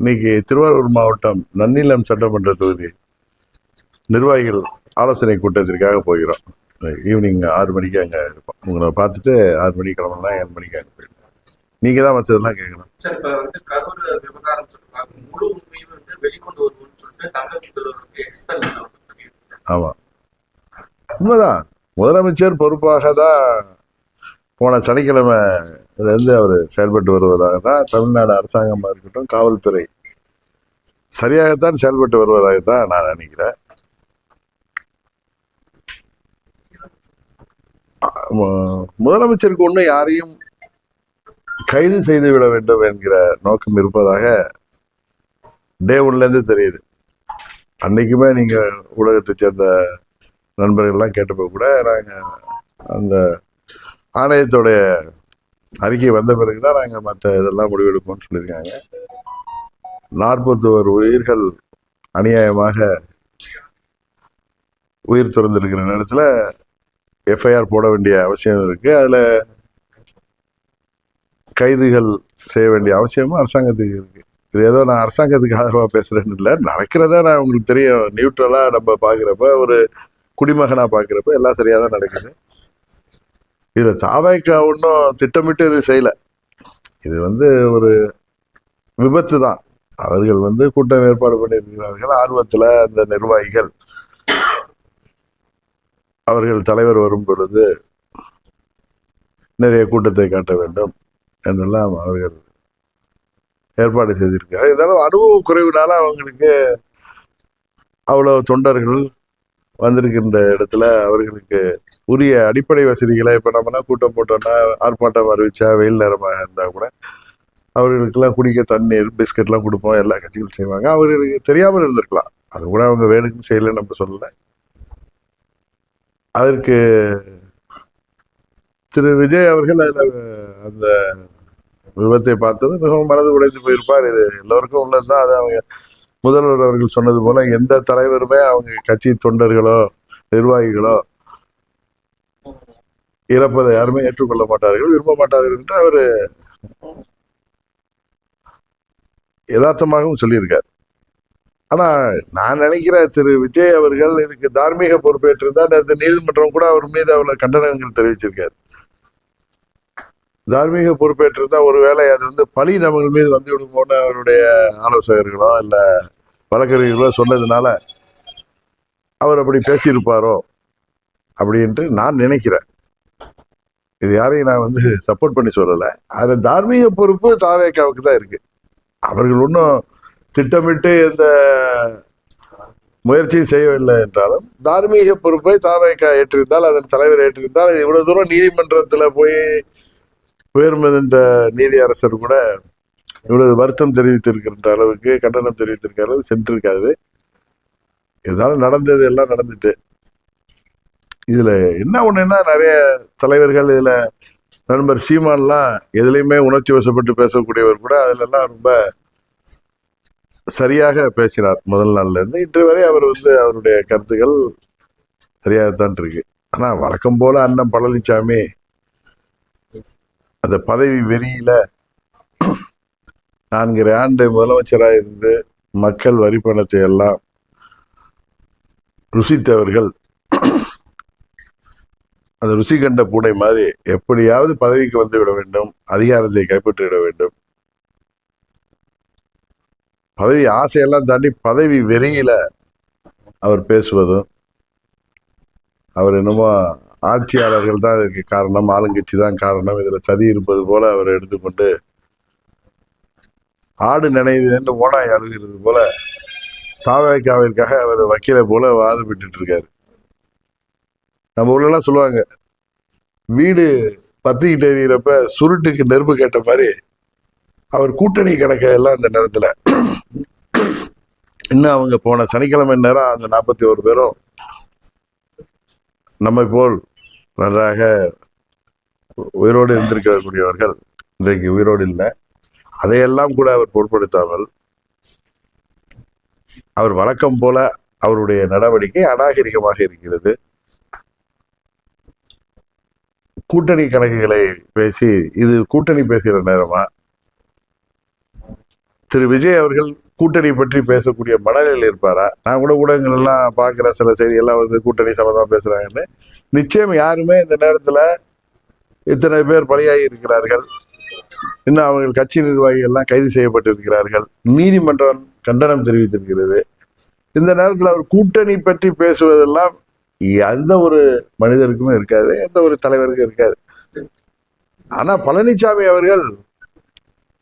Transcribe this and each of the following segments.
இன்னைக்கு திருவாரூர் மாவட்டம் நன்னிலம் சட்டமன்ற தொகுதி நிர்வாகிகள் ஆலோசனை கூட்டத்திற்காக போகிறோம். ஈவினிங் ஆறு மணிக்கு அங்கே இருப்போம். உங்களை பார்த்துட்டு ஆறு மணிக்கு கிளம்பலாம் ஏழு மணிக்கு அங்கே போயிடுவோம். நீங்கள் தான் மற்றதெல்லாம் கேட்கணும். சார் இப்ப வந்து கரூர் விவகாரம் சொல்லுவாங்க முழு உண்மையும் வந்து வெளிக்கொண்டு வருவோம்னு சொல்லிட்டு தமிழக முதல்வருக்கு எக்ஸ்பெல் ஆமாம் உண்மைதான். முதலமைச்சர் பொறுப்பாக தான் போன சனிக்கிழமைலேருந்து அவர் செயல்பட்டு வருவதாக தான் தமிழ்நாடு அரசாங்கமாக இருக்கட்டும் காவல்துறை சரியாகத்தான் செயல்பட்டு வருவதாக தான் நான் நினைக்கிறேன். முதலமைச்சருக்கு ஒன்று யாரையும் கைது செய்து விட வேண்டும் என்கிற நோக்கம் இருப்பதாக டே ஒன்லேருந்து தெரியுது. அன்னைக்குமே நீங்கள் ஊடகத்தை சேர்ந்த நண்பர்கள்லாம் கேட்டப்போ கூட நாங்கள் அந்த ஆணையத்தோடைய அறிக்கை வந்த பிறகு தான் நாங்கள் மற்ற இதெல்லாம் முடிவெடுப்போம்னு சொல்லியிருக்காங்க. நாற்பத்தோரு உயிர்கள் அநியாயமாக உயிர் துறந்திருக்கிற நேரத்தில் எஃப்ஐஆர் போட வேண்டிய அவசியம் இருக்குது அதில் கைதுகள் செய்ய வேண்டிய அவசியமும் அரசாங்கத்துக்கு இருக்குது இது ஏதோ நான் அரசாங்கத்துக்கு ஆதரவாக பேசுகிறேன்னு இல்லை நடக்கிறத நான் உங்களுக்கு தெரியும். நியூட்ரலாக நம்ம பார்க்குறப்ப ஒரு குடிமகனாக பார்க்குறப்ப எல்லாம் சரியாக தான் நடக்குது. இதில் தாவாய்க்கா ஒன்றும் திட்டமிட்டு இது செய்யலை. இது வந்து ஒரு விபத்து தான். அவர்கள் வந்து கூட்டம் ஏற்பாடு பண்ணியிருக்கிறார்கள். ஆர்வத்தில் அந்த நிர்வாகிகள் அவர்கள் தலைவர் வரும் பொழுது நிறைய கூட்டத்தை காட்ட வேண்டும் என்றெல்லாம் அவர்கள் ஏற்பாடு செய்திருக்கிறார் இருந்தாலும் அனுபவ குறைவினால அவங்களுக்கு அவ்வளோ தொண்டர்கள் வந்திருக்கின்ற இடத்துல அவர்களுக்கு உரிய அடிப்படை வசதிகளை இப்போ நம்மனா கூட்டம் போட்டோம்னா ஆர்ப்பாட்டம் அறிவிச்சா வெயில் நேரமாக இருந்தால் கூட அவர்களுக்கெல்லாம் குடிக்க தண்ணீர் பிஸ்கெட்லாம் கொடுப்போம் எல்லா கட்சிகளும் செய்வாங்க. அவர்களுக்கு தெரியாமல் இருந்திருக்கலாம். அது கூட அவங்க வேணும்னு செய்யலைன்னு நம்ம சொல்லலை. அதற்கு திரு விஜய் அவர்கள் அதில் அந்த விபத்தை பார்த்தது மிகவும் மனது உடைந்து போயிருப்பார். இது எல்லோருக்கும் உள்ளதுதான். அதை அவங்க முதல்வர் அவர்கள் சொன்னது போல எந்த தலைவருமே அவங்க கட்சி தொண்டர்களோ நிர்வாகிகளோ இறப்பதை யாருமே ஏற்றுக்கொள்ள மாட்டார்கள் விரும்ப மாட்டார்கள் என்று அவர் யதார்த்தமாகவும் சொல்லியிருக்கார். ஆனா நான் நினைக்கிற திரு விஜய் அவர்கள் இதுக்கு தார்மீக பொறுப்பேற்றிருந்தா நேற்று நீதிமன்றம் கூட அவர் மீது அவ்வளவு கண்டனங்கள் தெரிவிச்சிருக்காரு. தார்மீக பொறுப்பேற்றிருந்தா ஒருவேளை அது வந்து பழி நம்ம மீது வந்து விடுமோன்னு அவருடைய ஆலோசகர்களோ இல்லை வழக்கறிஞர்களோ சொன்னதுனால அவர் அப்படி பேசியிருப்பாரோ அப்படின்ட்டு நான் நினைக்கிறேன். இது யாரையும் நான் வந்து சப்போர்ட் பண்ணி சொல்லலை. அது தார்மீக பொறுப்பு தாவேக்காவுக்கு தான் இருக்கு. அவர்கள் ஒன்றும் திட்டமிட்டு எந்த முயற்சியும் செய்யவில்லை என்றாலும் தார்மீக பொறுப்பை தாவேக்கா ஏற்றிருந்தால் அதன் தலைவர் ஏற்றிருந்தால் இவ்வளவு தூரம் நீதிமன்றத்தில் போய் உயர்மன்ற நீதி அரசர் கூட இவ்வளவு வருத்தம் தெரிவித்திருக்கின்ற அளவுக்கு கண்டனம் தெரிவித்திருக்கிற அளவு சென்றிருக்காது இருந்தாலும் நடந்தது எல்லாம் நடந்துட்டு. இதுல என்ன ஒண்ணுன்னா நிறைய தலைவர்கள் இதுல நண்பர் சீமான்லாம் எதுலையுமே உணர்ச்சி வசப்பட்டு பேசக்கூடியவர் கூட அதுல எல்லாம் ரொம்ப சரியாக பேசினார் முதல் நாள்ல இருந்து. இன்று வரை அவர் வந்து அவருடைய கருத்துக்கள் சரியாகத்தான் இருக்கு. ஆனா வழக்கம் போல அண்ணன் பழனிசாமி அந்த பதவி வெறியில நான்கரை ஆண்டு முதலமைச்சராக இருந்து மக்கள் வரி பணத்தை எல்லாம் ருசித்தவர்கள். அந்த ருசி கண்ட பூனை மாதிரி எப்படியாவது பதவிக்கு வந்து விட வேண்டும் அதிகாரத்தை கைப்பற்றி விட வேண்டும். பதவி ஆசையெல்லாம் தாண்டி பதவி வெறியில அவர் பேசுவதும் அவர் என்னமோ ஆட்சியாளர்கள் தான் இதுக்கு காரணம் ஆளுங்கட்சி தான் காரணம். இதுல சதி இருப்பது போல அவர் எடுத்துக்கொண்டு ஆடு நினைவுன்னு ஓனாய் அழுகிறது போல தாவேக்காவிற்காக அவர் வக்கீலை போல வாதப்பட்டு இருக்காரு. நம்ம ஊர்லலாம் சொல்லுவாங்க வீடு பத்திக்கிட்டு எறிகிறப்ப சுருட்டுக்கு நெருப்பு கேட்ட மாதிரி அவர் கூட்டணி கிடக்க எல்லாம் அந்த நேரத்தில் இன்னும் அவங்க போன சனிக்கிழமை நேரம் அந்த நாற்பத்தி ஒரு பேரும் நம்மை போல் நன்றாக உயிரோடு இருந்திருக்கக்கூடியவர்கள் இன்றைக்கு உயிரோடு இல்லை. அதையெல்லாம் கூட அவர் பொருட்படுத்தாமல் அவர் வழக்கம் போல அவருடைய நடவடிக்கை அநாகரிகமாக இருக்கிறது. கூட்டணி கணக்குகளை பேசி இது கூட்டணி பேசுகிற நேரமா? திரு விஜய் அவர்கள் கூட்டணி பற்றி பேசக்கூடிய மனநிலையில் இருப்பாரா? நான் கூட ஊடகங்கள் எல்லாம் பார்க்குற சில செய்தியெல்லாம் வந்து கூட்டணி சம்மந்தமாக பேசுறாங்கன்னு. நிச்சயம் யாருமே இந்த நேரத்தில் இத்தனை பேர் பலியாகி இருக்கிறார்கள். இன்னும் அவர்கள் கட்சி நிர்வாகிகள் எல்லாம் கைது செய்யப்பட்டிருக்கிறார்கள். நீதிமன்றம் கண்டனம் தெரிவித்திருக்கிறது. இந்த நேரத்தில் அவர் கூட்டணி பற்றி பேசுவதெல்லாம் எந்த ஒரு மனிதருக்குமே இருக்காது எந்த ஒரு தலைவருக்கும் இருக்காது. ஆனால் பழனிசாமி அவர்கள்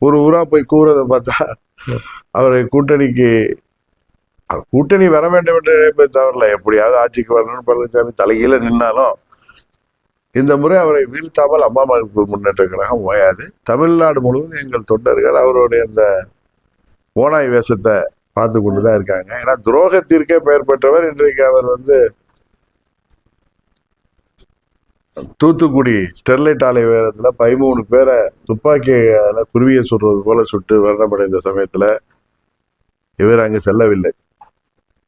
ஒரு ஊரா போய் கூறதை பார்த்தா அவரை கூட்டணிக்கு கூட்டணி வர வேண்டும் என்று நினைப்பதை தவறல. எப்படியாவது ஆட்சிக்கு வரணும்னு பழனிசாமி தலைகீழ நின்னாலும் இந்த முறை அவரை வீழ்த்தாமல் அம்மா மக்கள் முன்னேற்ற கழகம் ஓயாது. தமிழ்நாடு முழுவதும் எங்கள் தொண்டர்கள் அவருடைய அந்த ஓனாய் வேஷத்தை பார்த்து கொண்டு தான் இருக்காங்க. ஏன்னா துரோகத்திற்கே பெயர் பெற்றவர் இன்றைக்கு அவர் வந்து தூத்துக்குடி ஸ்டெர்லைட் ஆலை வேகத்துல பதிமூணு பேரை துப்பாக்கியால குருவியை சுடுறது போல சுட்டு மரணமடைந்த சமயத்துல இவர் அங்கு செல்லவில்லை.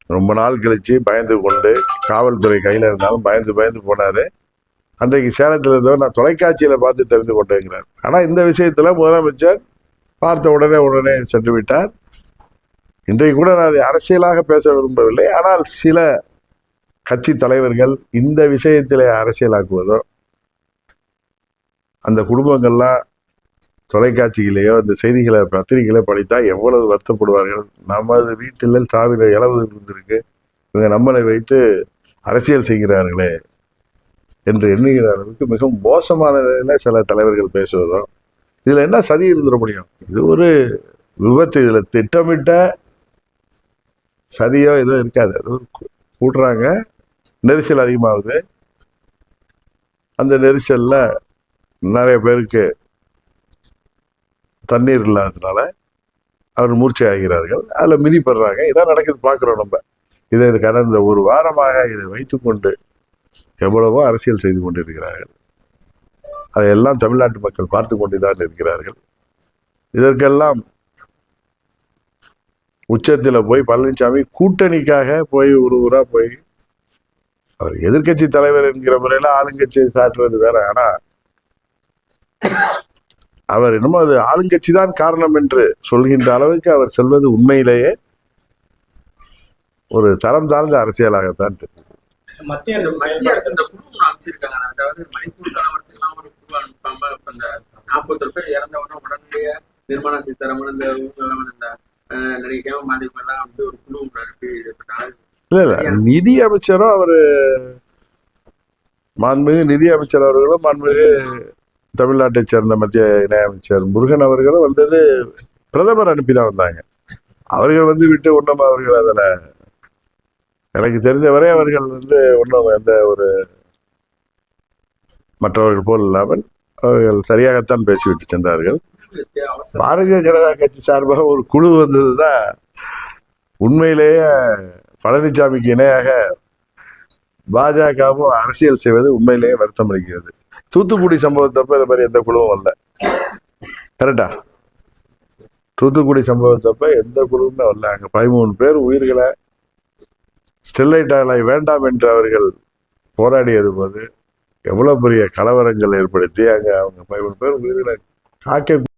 ரொம்ப நாள் கழிச்சு பயந்து கொண்டு காவல்துறை கையில இருந்தாலும் பயந்து பயந்து போனாரு. அன்றைக்கு சேலத்தில் இருந்தவர் நான் தொலைக்காட்சியில பார்த்து தெரிந்து கொண்டேங்கிறார். ஆனா இந்த விஷயத்துல முதலமைச்சர் பார்த்த உடனே உடனே சென்று விட்டார். இன்றைக்கு கூட நான் அதை அரசியலாக பேச விரும்பவில்லை. ஆனால் சில கட்சி தலைவர்கள் இந்த விஷயத்திலே அரசியலாக்குவதோ அந்த குடும்பங்கள்லாம் தொலைக்காட்சியிலேயோ அந்த செய்திகளை பத்திரிகைகளை படித்தா எவ்வளவு வருத்தப்படுவார்கள்? நமது வீட்டில் சாவில இளவு இருந்திருக்கு. இவங்க நம்மளை வைத்து அரசியல் செய்கிறார்களே என்று எண்ணுகிற அளவுக்கு மிகவும் மோசமான சில தலைவர்கள் பேசுவதோ இதில் என்ன சதி இருந்துட முடியும்? இது ஒரு விபத்து. இதில் திட்டமிட்ட சதியோ எதுவும் இருக்காது. அது கூட்டுறாங்க. நெரிசல் அதிகமாகுது. அந்த நெரிசலில் நிறைய பேருக்கு தண்ணீர் இல்லாததுனால அவர் மூர்ச்சை ஆகிறார்கள் அதில் மிதிப்படுறாங்க இதான் நடக்குது பார்க்குறோம் நம்ம. இதை இது கடந்த ஒரு வாரமாக இதை வைத்துக்கொண்டு எவ்வளவோ அரசியல் செய்து கொண்டிருக்கிறார்கள். அதையெல்லாம் தமிழ்நாட்டு மக்கள் பார்த்து கொண்டுதான் இருக்கிறார்கள். இதற்கெல்லாம் உச்சத்தில் போய் பழனிசாமி கூட்டணிக்காக போய் ஒரு ஊராக போய் அவர் எதிர்கட்சி தலைவர் என்கிற முறையில ஆளுங்கட்சியை சாட்டுறது வேற. ஆனா அவர் என்னமோ அது ஆளுங்கட்சி தான் காரணம் என்று சொல்கின்ற அளவுக்கு அவர் சொல்வது உண்மையிலேயே ஒரு தரம் தாழ்ந்த அரசியலாகத்தான் மத்திய அரசு இந்த குழு அமைச்சிருக்காங்க. அதாவது மணிப்பூர் ஒரு குழு அனுப்பாம நாற்பத்தொரு பேர் உடனே உடனடியே நிர்மலா சீதாராமன் இந்த நடிகை மாதிரி எல்லாம் வந்து ஒரு குழு ஒன்று அனுப்பி இது பண்ணாங்க. இல்ல இல்ல. நிதி அமைச்சரும் அவரு மாண்புமிகு நிதி அமைச்சர் அவர்களும் மாண்புமிகு தமிழ்நாட்டைச் சேர்ந்த மத்திய இணையமைச்சர் முருகன் அவர்களும் வந்தது பிரதமர் அனுப்பி தான் வந்தாங்க. அவர்கள் வந்து விட்டு ஒன்றும் அவர்கள் அதில் எனக்கு தெரிந்தவரை அவர்கள் வந்து ஒன்றும் எந்த ஒரு மற்றவர்கள் போல் இல்லாமல் அவர்கள் சரியாகத்தான் பேசிவிட்டு சென்றார்கள். பாரதிய ஜனதா கட்சி சார்பாக ஒரு குழு வந்தது தான் உண்மையிலேயே பழனிசாமிக்கு இணையாக பாஜகவும் அரசியல் செய்வது உண்மையிலேயே வருத்தம் அளிக்கிறது. தூத்துக்குடி சம்பவத்தப்ப இந்த மாதிரி எந்த குழுவும் வரல. கரெக்டா தூத்துக்குடி சம்பவத்தப்ப எந்த குழுவுமே வரல. அங்க பதிமூணு பேர் உயிர்களை ஸ்டெர்லைட் ஆலை வேண்டாம் என்று அவர்கள் போராடியது போது எவ்வளவு பெரிய கலவரங்கள் ஏற்படுத்தி அங்க அவங்க பதிமூணு பேர் உயிர்களை காக்க